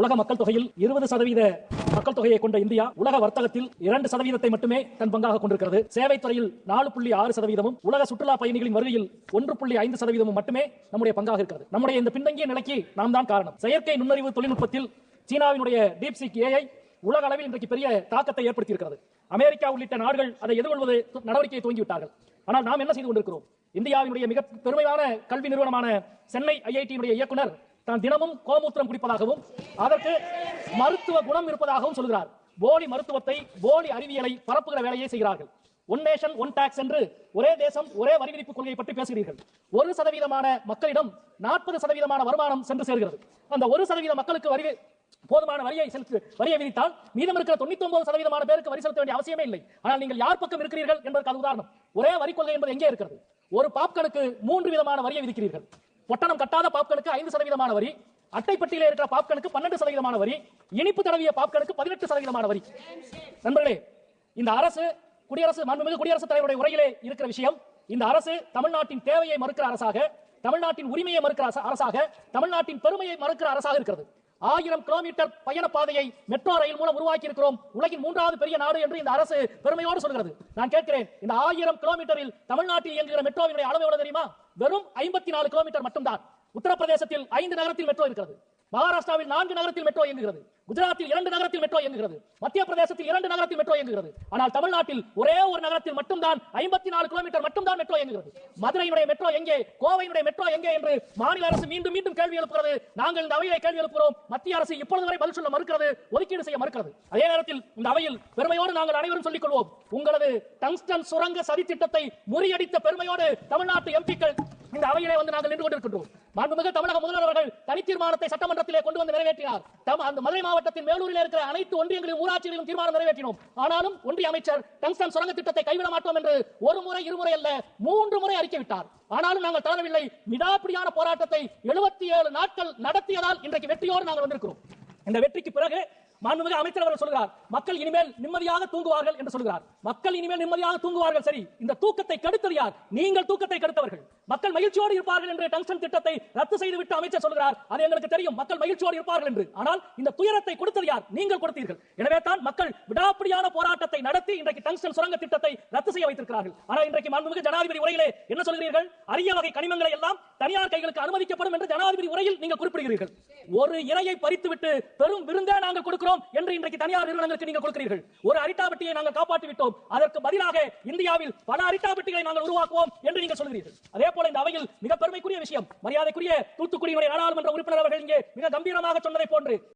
உலக மக்கள் தொகையில் இருபது சதவீத மக்கள் தொகையை கொண்ட இந்தியா உலக வர்த்தகத்தில் இரண்டு சதவீதத்தை மட்டுமே தன் பங்காக கொண்டிருக்கிறது. சேவை துறையில் நாலு புள்ளி ஆறு சதவீதமும் உலக சுற்றுலா பயணிகளின் வருகையில் ஒன்று புள்ளி ஐந்து சதவீதமும் மட்டுமே நம்முடைய பங்காக இருக்கிறது. நம்முடைய இந்த பின்தங்கிய நிலைக்கு நாம் தான் காரணம். செயற்கை நுண்ணறிவு தொழில்நுட்பத்தில் சீனாவினுடைய டீப்சிக் ஏஐ உலக அளவில் இன்றைக்கு பெரிய தாக்கத்தை ஏற்படுத்தி இருக்கிறது அமெரிக்கா உள்ளிட்ட நாடுகள் அதை எதிர்கொள்வது நடவடிக்கையை துவங்கிவிட்டார்கள். ஆனால் நாம் என்ன செய்து கொண்டிருக்கிறோம்? இந்தியாவினுடைய மிக பெருமையான கல்வி நிறுவனமான சென்னை ஐஐடியினுடைய இயக்குனர் தான் தினமும் கோமூத்திரம் குடிப்பதாகவும் அதற்கு மருத்துவ குணம் இருப்பதாகவும் சொல்கிறார். போலி மருத்துவத்தை போலி அறிவியலை பரப்புகிற வேலையை செய்கிறார்கள். ஒன் நேஷன் ஒன் டாக்ஸ் என்று ஒரே தேசம் ஒரே வரி விதிப்பு கொள்கையை பற்றி பேசுகிறீர்கள். ஒரு சதவீதமான மக்களிடம் நாற்பது சதவீதமான வருமானம் சென்று சேர்கிறது. அந்த ஒரு சதவீத மக்களுக்கு வரி போதுமான வரியை செலுத்து வரியை விதித்தால் மீதம் இருக்கிற தொண்ணூத்தி ஒன்பது சதவீதமான பேருக்கு வரி செலுத்த வேண்டிய அவசியமே இல்லை. ஆனால் நீங்கள் யார் பக்கம் இருக்கிறீர்கள் என்பதற்கு அது உதாரணம். ஒரே வரி கொள்கை என்பது எங்கே இருக்கிறது? ஒரு பாப்கனுக்கு மூன்று விதமான வரியை விதிக்கிறீர்கள். பொட்டணம் கட்டாத பாப்கனுக்கு ஐந்து சதவீதமான வரி அட்டைப்பட்டியில இருக்கிற பாப்கனுக்கு பன்னெண்டு சதவீதமான வரி இனிப்பு தடவிய பாப்கனுக்கு பதினெட்டு சதவீதமான வரி. நண்பர்களே இந்த அரசு குடியரசு மாண்புமிகு குடியரசுத் தலைவருடைய உரையிலே இருக்கிற விஷயம் இந்த அரசு தமிழ்நாட்டின் தேவையை மறுக்கிற அரசாக தமிழ்நாட்டின் உரிமையை மறுக்கிற அரச- அரசாக தமிழ்நாட்டின் பெருமையை மறுக்கிற அரசாக இருக்கிறது. ஆயிரம் கிலோமீட்டர் பயண பாதையை மெட்ரோ ரயில் மூலம் உருவாக்கி இருக்கிறோம் உலகின் மூன்றாவது பெரிய நாடு என்று இந்த அரசு பெருமையோடு சொல்கிறது. நான் கேட்கிறேன் இந்த ஆயிரம் கிலோமீட்டரில் தமிழ்நாட்டில் இயங்குகிற மெட்ரோவினுடைய அளவு எவ்வளவு தெரியுமா? வெறும் ஐம்பத்தி நாலு கிலோமீட்டர் மட்டும்தான். உத்தரப்பிரதேசத்தில் ஐந்து நகரத்தில் மெட்ரோ இருக்கிறது. மகாராஷ்டிராவில் நான்கு நகரத்தில் மெட்ரோ இயங்குகிறது. குஜராத்தில் இரண்டு நகரத்தில் மெட்ரோ இயங்குகிறது. மத்திய பிரதேசத்தில் இரண்டு நகரத்தில் மெட்ரோ இயங்குகிறது. ஆனால் தமிழ்நாட்டில் ஒரே ஒரு நகரத்தில் மட்டும்தான் ஐம்பத்தி நாலு கிலோமீட்டர் மட்டும்தான் மெட்ரோ இயங்குகிறது. மதுரையினுடைய மெட்ரோ எங்கே? கோவையினுடைய மெட்ரோ எங்கே என்று மாநில அரசு மீண்டும் மீண்டும் கேள்வி எழுப்புகிறது. நாங்கள் இந்த அவையை கேள்வி எழுப்புகிறோம். மத்திய அரசு இப்பொழுது வரை பதில் சொல்ல மறுக்கிறது ஒதுக்கீடு செய்ய மறுக்கிறது. அதே நேரத்தில் இந்த அவையில் பெருமையோடு நாங்கள் அனைவரும் சொல்லிக் கொள்வோம். உங்களது டங்ஸ்டன் சுரங்க சதி திட்டத்தை முறியடித்த பெருமையோடு தமிழ்நாட்டு எம்பிக்கள் இந்த அவையிலே வந்து நாங்கள் நின்று கொண்டிருக்கின்றோம். மாண்புமிகு தமிழக முதல்வர் அவர்கள் தனி தீர்மானத்தை சட்டமன்றத்திலே கொண்டு வந்து நிறைவேற்றினார். அந்த மதுரை மாவட்டத்தின் மேலூரில் இருக்கிற அனைத்து ஒன்றியங்களிலும் ஊராட்சிகளிலும் தீர்மானம் நிறைவேற்றினோம். ஆனாலும் ஒன்றிய அமைச்சர் டங்ஸ்டன் சுரங்க திட்டத்தை கைவிட மாட்டோம் என்று ஒரு முறை இருமுறை அல்ல மூன்று முறை அறிக்கை விட்டார். ஆனாலும் நாங்கள் தளரவில்லை. விடாப்பிடியான போராட்டத்தை எழுபத்தி ஏழு நாட்கள் நடத்தியதால் இன்றைக்கு வெற்றியோடு நாங்கள் வந்திருக்கிறோம். இந்த வெற்றிக்கு பிறகு மாண்புமிகு அமைச்சர் அவர்கள் சொல்கிறார் மக்கள் இனிமேல் நிம்மதியாக தூங்குவார்கள் என்று சொல்கிறார். மக்கள் இனிமேல் நிம்மதியாக தூங்குவார்கள் சரி. இந்த தூக்கத்தை கெடுத்தது யார்? நீங்கள் தூக்கத்தை கெடுத்தவர்கள். மக்கள் மகிழ்ச்சியோடு இருப்பார்கள் என்று டங்ஸ்டன் திட்டத்தை ரத்து செய்துவிட்டு அமைச்சர் சொல்கிறார். அது எங்களுக்கு தெரியும். மக்கள் மகிழ்ச்சியோடு இருப்பார்கள் என்று. ஆனால் இந்த துயரத்தை கொடுத்தது யார்? நீங்கள் கொடுத்தீர்கள். எனவே தான் மக்கள் விடாப்பிடியான போராட்டத்தை நடத்தி இன்றைக்கு டங்ஸ்டன் சுரங்க திட்டத்தை ரத்து செய்ய வைத்திருக்கிறார்கள். ஆனால் இன்றைக்கு மாண்புமிகு ஜனாதிபதி உரையிலே என்ன சொல்கிறீர்கள்? அரிய வகை கனிமங்களை எல்லாம் தனியார் கைகளுக்கு அனுமதிக்கப்படும் என்று ஜனாதிபதி உரையில் நீங்கள் குறிப்பிடுகிறீர்கள். ஒரு இரையை பறித்துவிட்டு பெரும் விருந்தே நாங்கள் கொடுக்கிறோம். என்று இன்றைக்கு தனியார் நிறுவனங்களுக்கு நீங்கள் கொடுக்கிறீர்கள். ஒரு அரிட்டாபட்டியை நாங்கள் காப்பாற்றி விட்டோம் அதற்கு பதிலாக இந்தியாவில் பல அரிட்டாபட்டிகளை நாங்கள் உருவாக்குவோம் என்று நீங்கள் சொல்கிறீர்கள். அதே போல இந்த அவையில் மிக பெருமைக்குரிய விஷயம் மரியாதைக்குரிய தூத்துக்குடியினுடைய நாடாளுமன்ற உறுப்பினர் அவர்கள் இங்கே மிக கம்பீரமாக சொன்னதை போன்று